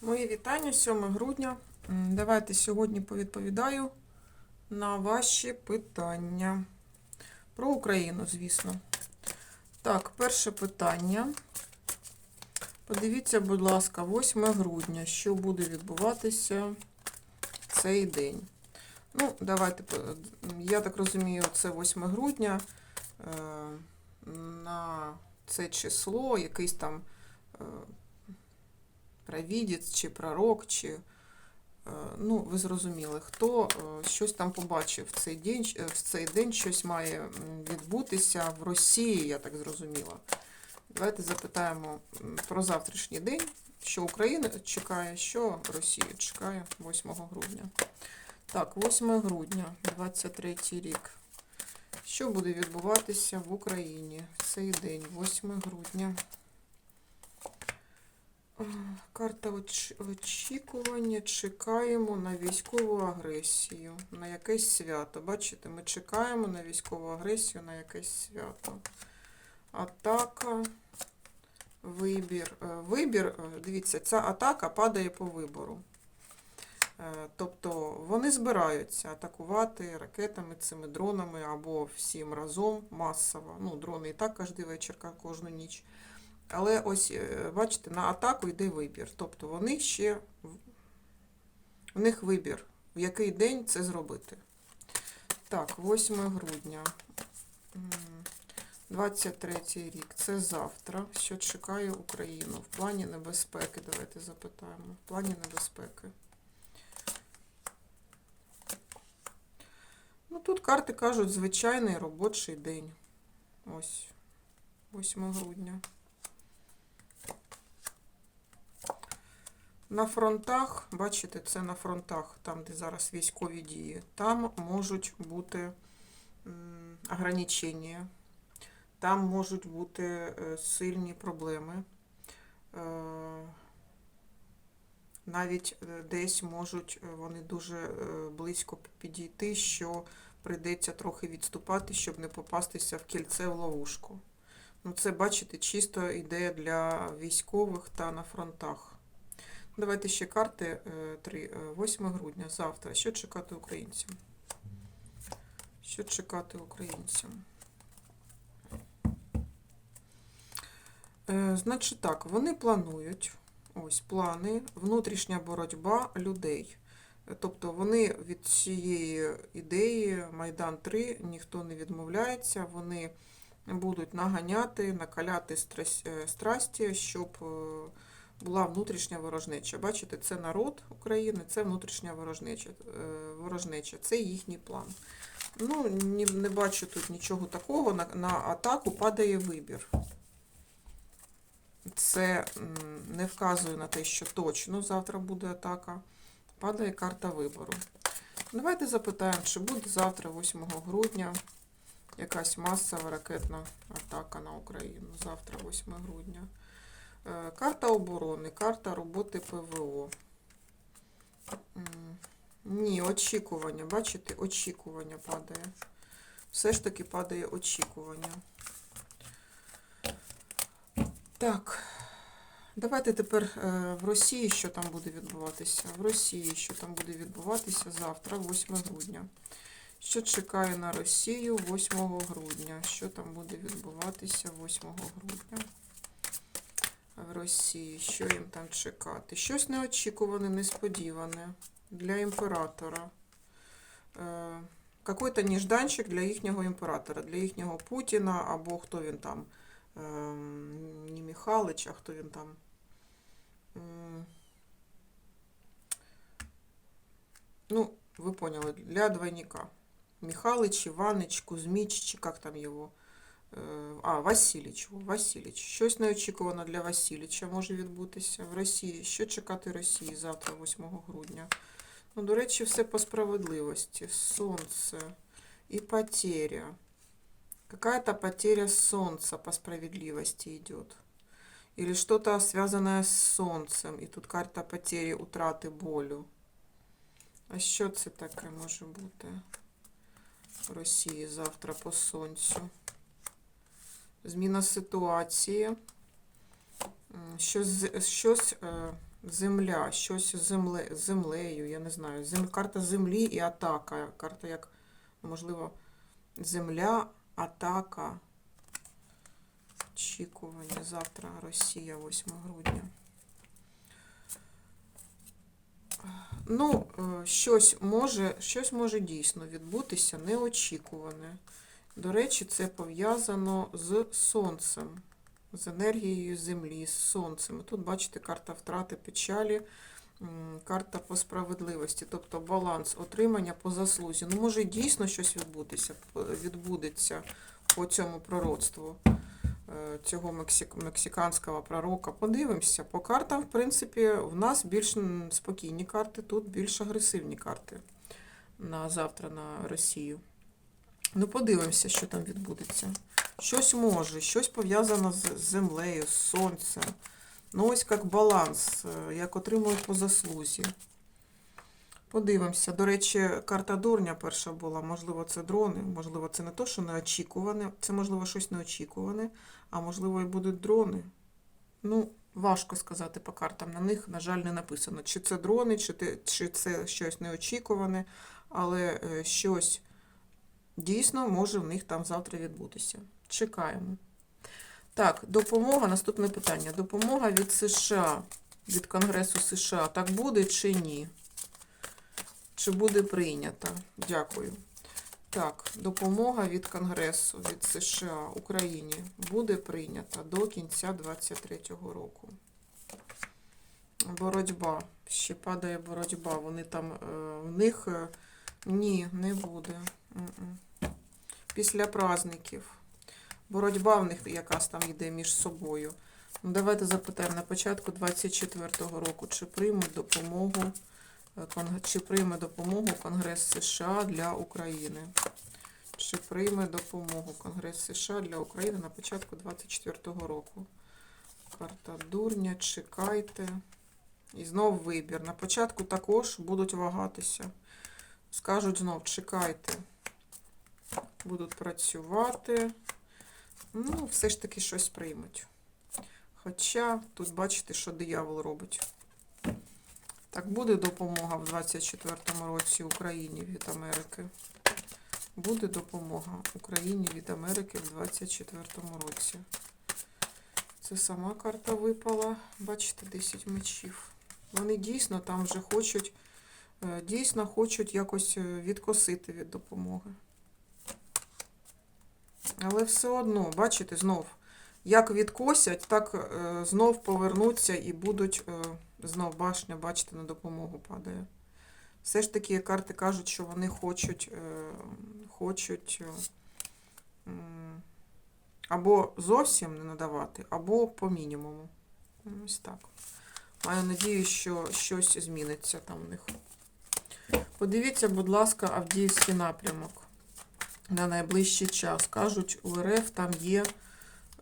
Мої вітання 7 грудня. Давайте сьогодні повідповідаю на ваші питання. Про Україну, звісно. Так, перше питання. Подивіться, будь ласка, 8 грудня, що буде відбуватися цей день. Ну, давайте, я так розумію, це 8 грудня. Е, На це число, якийсь там провідець, чи пророк, чи е, ну, ви зрозуміли, хто е, щось там побачив в цей день, в цей день щось має відбутися в Росії, я так зрозуміла. Давайте запитаємо про завтрашній день, що Україна чекає, що Росія чекає 8 грудня. Так, 8 грудня, 23 рік. Що буде відбуватися в Україні в цей день, 8 грудня? Карта очікування. Чекаємо на військову агресію, на якесь свято. Бачите, ми чекаємо на військову агресію, на якесь свято. Атака, вибір. Е, Вибір, е, дивіться, ця атака падає по вибору. Е, Тобто вони збираються атакувати ракетами, цими дронами або всім разом масово. Ну, дрони і так кожен вечір, кожну ніч. Але ось, е, бачите, на атаку йде вибір. Тобто вони ще в них вибір, в який день це зробити. Так, 8 грудня. 23 рік. Це завтра. Що чекає Україну в плані небезпеки? Давайте запитаємо. В плані небезпеки. Ну, тут карти кажуть звичайний робочий день. Ось 8 грудня. На фронтах, бачите, це на фронтах, там, де зараз військові дії, там можуть бути ограничення, там можуть бути е, сильні проблеми. Е, Навіть е, десь можуть вони дуже близько підійти, що прийдеться трохи відступати, щоб не попастися в кільце в ловушку. Ну, це, бачите, чисто йде для військових та на фронтах. Давайте ще карти 3, 8 грудня, завтра. Що чекати українцям? Що чекати українцям? Е, Значить так, вони планують, ось плани, внутрішня боротьба людей. Е, Тобто вони від цієї ідеї Майдан 3 ніхто не відмовляється, вони будуть наганяти, накаляти е, страсті, щоб е, була внутрішня ворожнеча. Бачите, це народ України, це внутрішня ворожнеча. е, ворожнеча. Це їхній план. Ну, не бачу тут нічого такого. На, на атаку падає вибір. Це не вказує на те, що точно завтра буде атака. Падає карта вибору. Давайте запитаємо, чи буде завтра, 8 грудня, якась масова ракетна атака на Україну. Завтра, 8 грудня. Е, Карта оборони, карта роботи ПВО. Ні, очікування. Бачите, очікування падає. Все ж таки падає очікування. Так. Давайте тепер е, в Росії, що там буде відбуватися. В Росії, що там буде відбуватися завтра, 8 грудня. Що чекає на Росію 8 грудня? Що там буде відбуватися 8 грудня? В Росії, що їм там чекати? Щось неочікуване, несподіване для імператора. Е, Какой-то нежданчик для їхнього імператора, для їхнього Путіна, або хто він там, ем, не Михалич, а хто він там. Ну, ви поняли, для двойника. Михалыч, Іванич, Кузьміч, чи як там його. Е, А, Василіч. о, Василіч. Щось неочікувано для Василіча може відбутися в Росії. Що чекати Росії завтра, 8 грудня? Ну, до речі, все по справедливості. Сонце і потеря. Какая-то потеря солнца по справедливости идет. Или что-то связанное с солнцем. І тут карта потери, утрати, болю. А що це таке може бути в Росії завтра по сонцю? Зміна ситуації. Щось, щось е, Земля, щось земле, землею, я не знаю. Зем, карта землі і атака. Карта як, можливо, земля, атака. Очікування. Завтра Росія, 8 грудня. Ну, е, щось може, щось може дійсно відбутися неочікуване. До речі, це пов'язано з сонцем, з енергією Землі, з сонцем. Тут, бачите, карта втрати печалі, карта по справедливості, тобто баланс отримання по заслузі. Ну, може дійсно щось відбутися, відбудеться по цьому пророцтву е, цього мексик, мексиканського пророка. Подивимося. По картам, в принципі, в нас більш спокійні карти, тут більш агресивні карти на завтра на Росію. Ну, подивимося, що там відбудеться. Щось може, щось пов'язано з землею, з сонцем. Ну, ось як баланс, е, як отримують по заслузі. Подивимося. До речі, карта дурня перша була. Можливо, це дрони, можливо, це не то, що неочікуване. Це, можливо, щось неочікуване, а можливо, і будуть дрони. Ну, важко сказати по картам. На них, на жаль, не написано, чи це дрони, чи це щось неочікуване, але е, щось дійсно може в них там завтра відбутися. Чекаємо. Так, допомога. Наступне питання. Допомога від США, від Конгресу США. Так буде чи ні? Чи буде прийнята? Дякую. Так, допомога від Конгресу, від США Україні буде прийнята до кінця 2023 року. Боротьба. Ще падає боротьба. Вони там, е, в них е, ні, не буде. Після праздників. Боротьба в них якась там йде між собою. Ну, давайте запитаємо на початку 24-го року, чи приймуть допомогу, е, чи прийме допомогу Конгрес США для України. Чи прийме допомогу Конгрес США для України на початку 24-го року? Карта дурня, чекайте. І знов вибір. На початку також будуть вагатися. Скажуть знов, чекайте. Будуть працювати. Ну, все ж таки щось приймуть. Хоча тут бачите, що диявол робить. Так, буде допомога в 24-му році Україні від Америки. Буде допомога Україні від Америки в 24-му році. Це сама карта випала. Бачите, 10 мечів. Вони дійсно там вже хочуть, е, дійсно хочуть якось е, відкосити від допомоги. Але все одно, бачите, знов, як відкосять, так е, знов повернуться і будуть е, знов башня, бачите, на допомогу падає. Все ж таки карти кажуть, що вони хочуть, е, хочуть або зовсім не надавати, або по мінімуму. Ось так. Маю надію, що щось зміниться там в них. Подивіться, будь ласка, Авдіївський напрямок на найближчий час. Кажуть, у РФ там є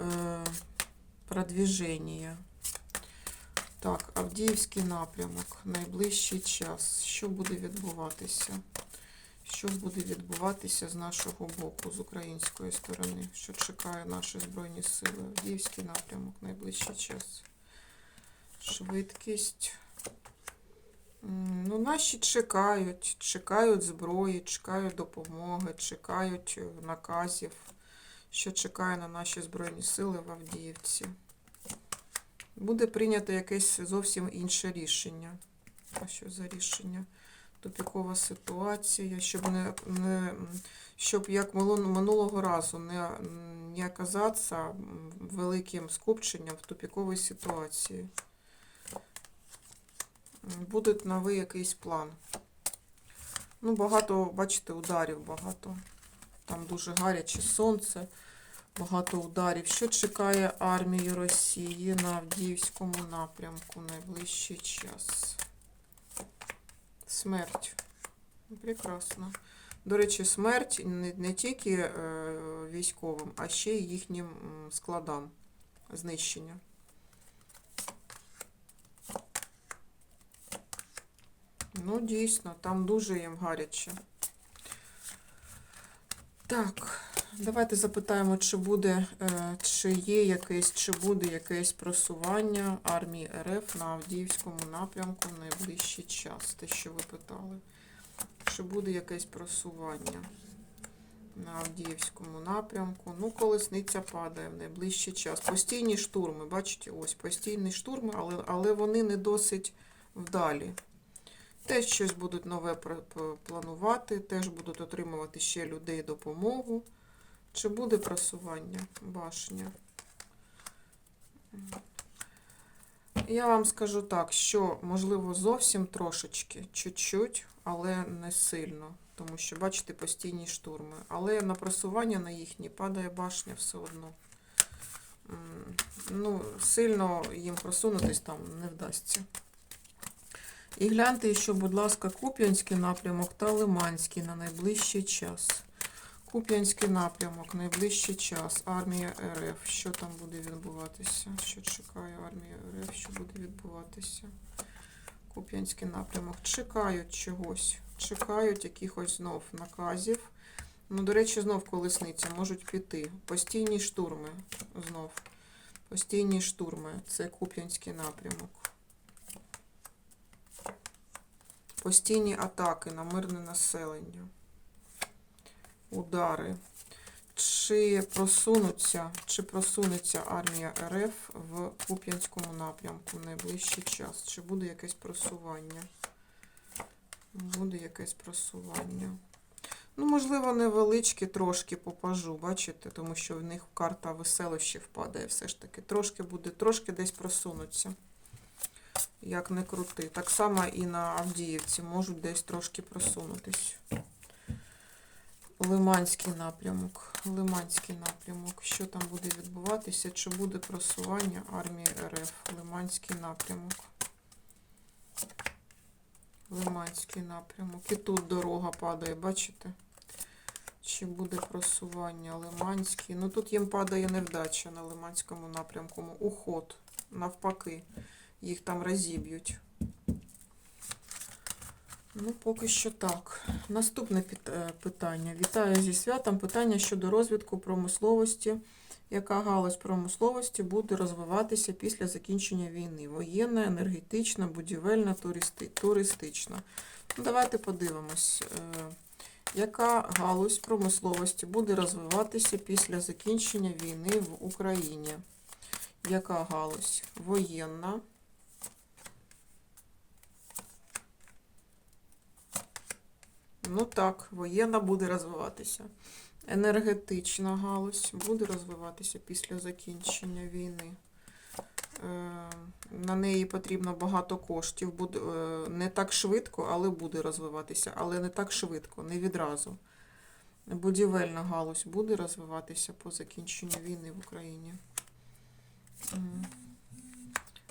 е, продвіження. Так, Авдіївський напрямок, найближчий час. Що буде відбуватися? Що буде відбуватися з нашого боку, з української сторони? Що чекає наші Збройні Сили? Авдіївський напрямок, найближчий час. Швидкість. Ну, наші чекають, чекають зброї, чекають допомоги, чекають е, наказів, що чекає на наші Збройні Сили в Авдіївці. Буде прийнято якесь зовсім інше рішення. А що за рішення? Тупікова ситуація, щоб не, не щоб як минулого разу не, не оказатися великим скупченням в тупіковій ситуації. Буде новий якийсь план. Ну, багато, бачите, ударів багато. Там дуже гаряче сонце, багато ударів. Що чекає армію Росії на Авдіївському напрямку найближчий час? Смерть. Прекрасно. До речі, смерть не, не тільки е, військовим, а ще й їхнім складам знищення. Ну, дійсно, там дуже їм гаряче. Так, Давайте запитаємо, чи буде, е, чи є якесь, чи буде якесь просування армії РФ на Авдіївському напрямку в найближчий час. Те, що ви питали. Чи буде якесь просування на Авдіївському напрямку? Ну, колесниця падає в найближчий час. Постійні штурми, бачите, ось постійні штурми, але, але вони не досить вдалі. Теж щось будуть нове планувати, теж будуть отримувати ще людей допомогу. Чи буде просування башня? Я вам скажу так, що можливо зовсім трошечки, чуть-чуть, але не сильно. Тому що, бачите, постійні штурми. Але на просування на їхні падає башня все одно. Ну, сильно їм просунутись там не вдасться. І гляньте, що, будь ласка, Куп'янський напрямок та Лиманський на найближчий час. Куп'янський напрямок, найближчий час. Армія РФ. Що там буде відбуватися? Що чекає армія РФ? Що буде відбуватися? Куп'янський напрямок. Чекають чогось. Чекають якихось знов наказів. Ну, до речі, знов колесниця можуть піти. Постійні штурми. Знов. Постійні штурми. Це Куп'янський напрямок. Постійні атаки на мирне населення. Удари. Чи просунуться, чи просунеться армія РФ в Куп'янському напрямку в найближчий час? Чи буде якесь просування? Буде якесь просування. Ну, можливо, невеличке трошки попажу, бачите, тому що в них карта веселощів впадає все ж таки. Трошки буде, трошки десь просунуться. Як не крути. Так само і на Авдіївці можуть десь трошки просунутись. Лиманський напрямок. Лиманський напрямок. Що там буде відбуватися? Чи буде просування армії РФ? Лиманський напрямок. Лиманський напрямок. І тут дорога падає, бачите? Чи буде просування Лиманський? Ну тут їм падає невдача на Лиманському напрямку. Уход. Навпаки. Їх там розіб'ють. Ну, поки що так. Наступне е, питання. Вітаю зі святом. Питання щодо розвитку промисловості. Яка галузь промисловості буде розвиватися після закінчення війни? Воєнна, енергетична, будівельна, туристи, туристична. Ну, давайте подивимось. е, Яка галузь промисловості буде розвиватися після закінчення війни в Україні? Яка галузь? Воєнна. Ну так, воєнна буде розвиватися. Енергетична галузь буде розвиватися після закінчення війни. Е, На неї потрібно багато коштів. Е, не так швидко, але буде розвиватися. Але не так швидко, не відразу. Будівельна галузь буде розвиватися по закінченню війни в Україні.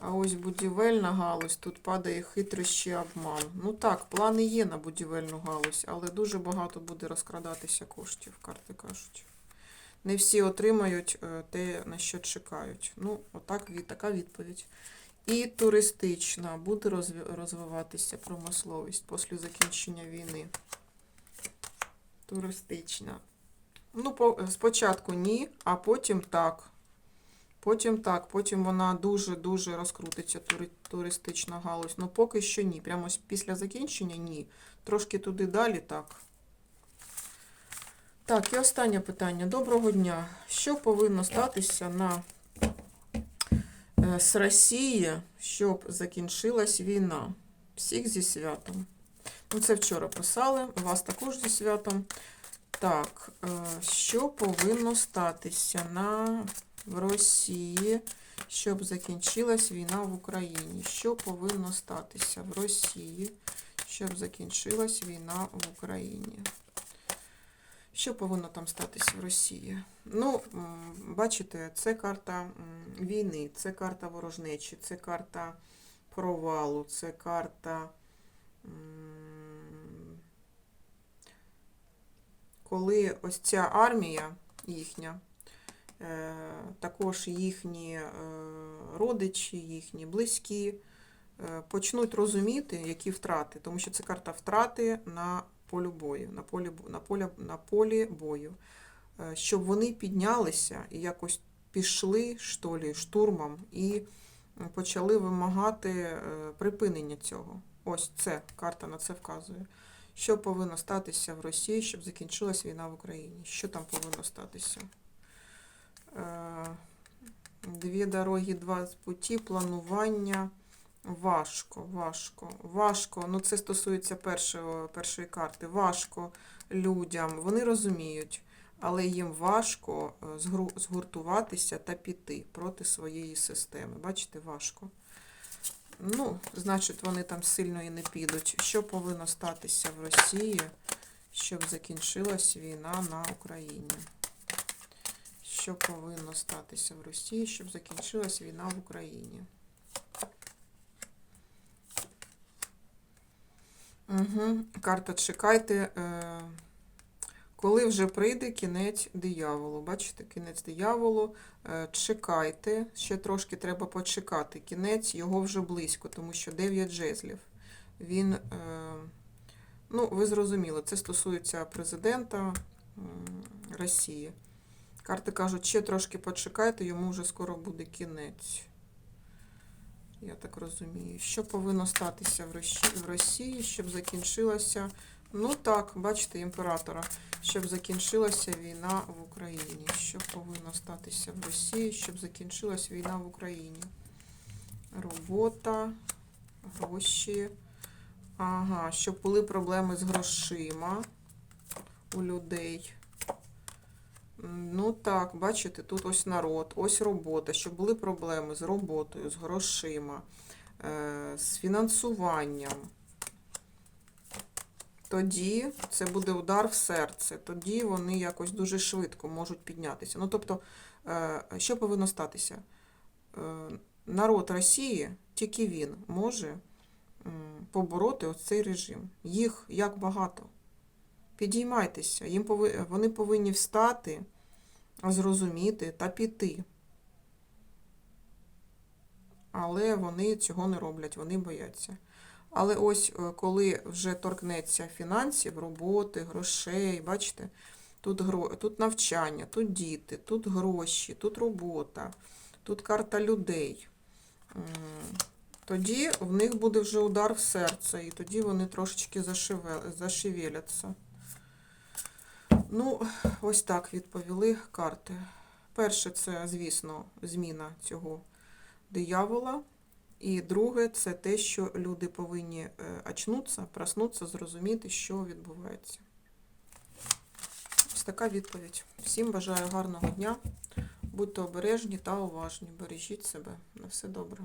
А ось будівельна галузь, тут падає хитрощі обман. Ну так, плани є на будівельну галузь, але дуже багато буде розкрадатися коштів, карти кажуть. Не всі отримають е, те, на що чекають. Ну, отак така відповідь. І туристична буде розвиватися промисловість після закінчення війни. Туристична. Ну, спочатку ні, а потім так. Потім так, потім вона дуже-дуже розкрутиться, тури- туристична галузь. Ну, поки що ні. Прямо після закінчення ні. Трошки туди далі так. Так, і останнє питання. Доброго дня. Що повинно статися на е, з Росії, щоб закінчилась війна? Всіх зі святом. Ну, це вчора писали, вас також зі святом. Так, е, що повинно статися на в Росії, щоб закінчилась війна в Україні? Що повинно статися в Росії, щоб закінчилась війна в Україні? Що повинно там статися в Росії? Ну, бачите, це карта війни, це карта ворожнечі, це карта провалу, це карта. Коли ось ця армія їхня, також їхні е, родичі, їхні близькі е, почнуть розуміти, які втрати, тому що це карта втрати на полі бою, на полі, на полі, на полі бою. е, щоб вони піднялися і якось пішли що лі, штурмом і почали вимагати е, припинення цього. Ось це карта на це вказує. Що повинно статися в Росії, щоб закінчилась війна в Україні? Що там повинно статися? Е, Дві дороги, два путі, планування. Важко, важко, важко. Ну, це стосується першого, першої карти. Важко людям. Вони розуміють, але їм важко е, згуртуватися та піти проти своєї системи. Бачите, важко. Ну, значить, вони там сильно і не підуть. Що повинно статися в Росії, щоб закінчилась війна на Україні? Що повинно статися в Росії, щоб закінчилась війна в Україні? Угу. Карта чекайте. Е, коли вже прийде кінець дияволу. Бачите, кінець дияволу. Е, чекайте. Ще трошки треба почекати. Кінець його вже близько, тому що 9 жезлів. Він, е, ну, ви зрозуміли, це стосується президента Росії. Карти кажуть, ще трошки почекайте, йому вже скоро буде кінець. Я так розумію. Що повинно статися в Росії, щоб закінчилася. Ну так, бачите, імператора. Щоб закінчилася війна в Україні. Що повинно статися в Росії, щоб закінчилась війна в Україні? Робота, гроші. Ага, щоб були проблеми з грошима у людей. Ну так, бачите, тут ось народ, ось робота, щоб були проблеми з роботою, з грошима, е, з фінансуванням. Тоді це буде удар в серце, тоді вони якось дуже швидко можуть піднятися. Ну, тобто, е, що повинно статися? Е, Народ Росії, тільки він може побороти ось цей режим. Їх як багато. Підіймайтеся, їм пови... вони повинні встати, зрозуміти та піти. Але вони цього не роблять, вони бояться. Але ось е, коли вже торкнеться фінансів, роботи, грошей, бачите, тут, гро... тут навчання, тут діти, тут гроші, тут робота, тут карта людей. Тоді в них буде вже удар в серце, і тоді вони трошечки зашевеляться. Ну, ось так відповіли карти. Перше, це, звісно, зміна цього диявола. І друге, це те, що люди повинні е, очнутися, проснутися, зрозуміти, що відбувається. Ось така відповідь. Всім бажаю гарного дня. Будьте обережні та уважні. Бережіть себе. На все добре.